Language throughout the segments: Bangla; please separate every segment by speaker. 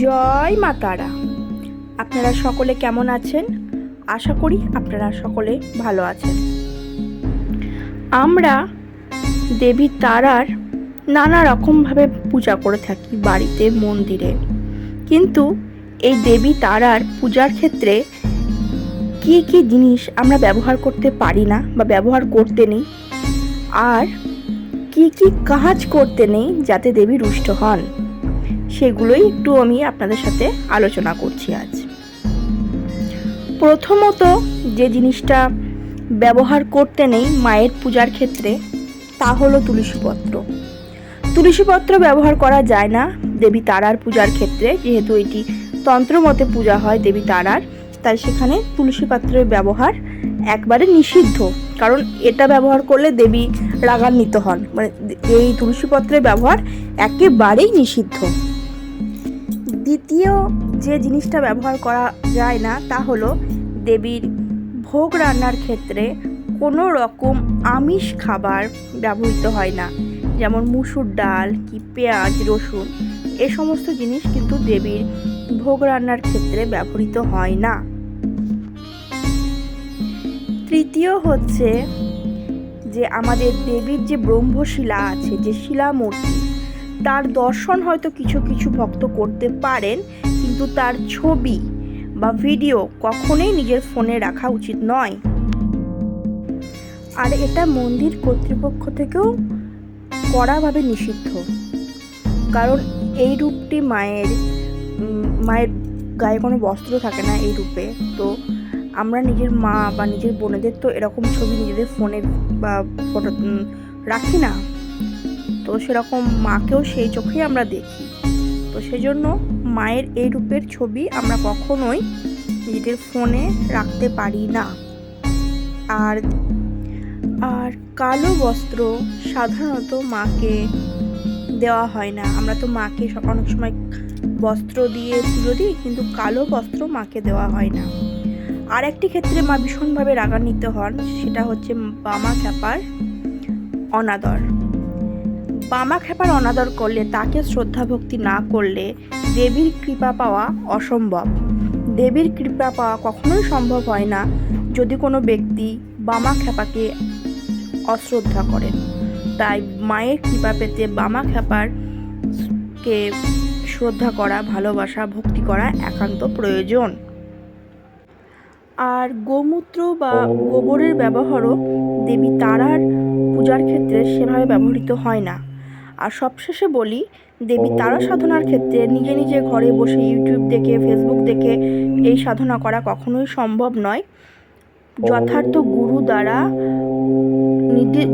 Speaker 1: জয় মা তারা। আপনারা সকলে কেমন আছেন? আশা করি আপনারা সকলে ভালো আছেন। আমরা দেবী তারার নানা রকমভাবে পূজা করে থাকি বাড়িতে, মন্দিরে। কিন্তু এই দেবী তারার পূজার ক্ষেত্রে কি কি জিনিস আমরা ব্যবহার করতে পারি না বা ব্যবহার করতে নেই? আর কি কি কাজ করতে নেই যাতে দেবী রুষ্ট হন? সেগুলোই একটু আমি আপনাদের সাথে আলোচনা করছি আজ। প্রথমত যে জিনিসটা ব্যবহার করতে নেই মায়ের পূজার ক্ষেত্রে, তা হলো তুলসীপত্র। তুলসীপত্র ব্যবহার করা যায় না দেবী তারার পূজার ক্ষেত্রে, যেহেতু এটি তন্ত্রমতে পূজা হয় দেবী তারার, তাই সেখানে তুলসী পাত্রের ব্যবহার একবারে নিষিদ্ধ। কারণ এটা ব্যবহার করলে দেবী রাগান্বিত হন। মানে এই তুলসী পত্রের ব্যবহার একেবারেই নিষিদ্ধ। দ্বিতীয় যে জিনিসটা ব্যবহার করা যায় না, তা হলো দেবীর ভোগ রান্নার ক্ষেত্রে কোনো রকম আমিষ খাবার ব্যবহৃত হয় না। যেমন মুসুর ডাল কি পেঁয়াজ, রসুন, এ সমস্ত জিনিস কিন্তু দেবীর ভোগ রান্নার ক্ষেত্রে ব্যবহৃত হয় না। তৃতীয় হচ্ছে যে আমাদের দেবীর যে ব্রহ্মশিলা আছে, যে শিলা মূর্তি তার দর্শন হয়তো কিছু কিছু ভক্ত করতে পারেন, কিন্তু তার ছবি বা ভিডিও কখনোই নিজের ফোনে রাখা উচিত নয়। আর এটা মন্দির কর্তৃপক্ষ থেকেও কড়াভাবে নিষিদ্ধ। কারণ এই রূপটি মায়ের মায়ের গায়ে কোনো বস্ত্র থাকে না এই রূপে। তো আমরা নিজের মা বা নিজের বোনেদের তো এরকম ছবি নিজেদের ফোনে বা ফটো রাখি না। তো সেরকম মাকেও সেই চোখেই আমরা দেখি। তো সেজন্য মায়ের এই রূপের ছবি আমরা কখনোই নিজেদের ফোনে রাখতে পারি না। আর আর কালো বস্ত্র সাধারণত মাকে দেওয়া হয় না। আমরা তো মাকে অনেক সময় বস্ত্র দিয়ে পুজো দিই, কিন্তু কালো বস্ত্র মাকে দেওয়া হয় না। আর একটি ক্ষেত্রে মা ভীষণভাবে রাগান্বিত হন, সেটা হচ্ছে বামা খ্যাপার অনাদর। বামা খ্যাপার অনাদর করলে তাকে শ্রদ্ধা ভক্তি না করলে দেবীর কৃপা পাওয়া অসম্ভব। দেবীর কৃপা পাওয়া কখনোই সম্ভব হয় না যদি কোনো ব্যক্তি বামা খ্যাপাকে অশ্রদ্ধা করেন তাই মায়ের কৃপা পেতে বামা খ্যাপার কে শ্রদ্ধা করা, ভালোবাসা, ভক্তি করা একান্ত প্রয়োজন। আর গোমূত্র বা গোবরের ব্যবহারও দেবী তারার পূজার ক্ষেত্রে সেভাবে ব্যবহৃত হয় না। আর সবশেষে বলি দেবী তারা সাধনার ক্ষেত্রে নিজে নিজে ঘরে বসে ইউটিউব দেখে ফেসবুক দেখে এই সাধনা করা কখনোই সম্ভব নয়। যথার্থ গুরু দ্বারা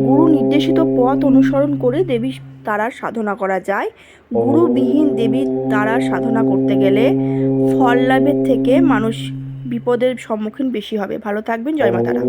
Speaker 1: গুরু নির্দেশিত পথ অনুসরণ করে দেবী তারার সাধনা করা যায়। গুরুবিহীন দেবী তারার সাধনা করতে গেলে ফল লাভের থেকে মানুষ বিপদের সম্মুখীন বেশি হবে। ভালো থাকবেন। জয় মা তারা।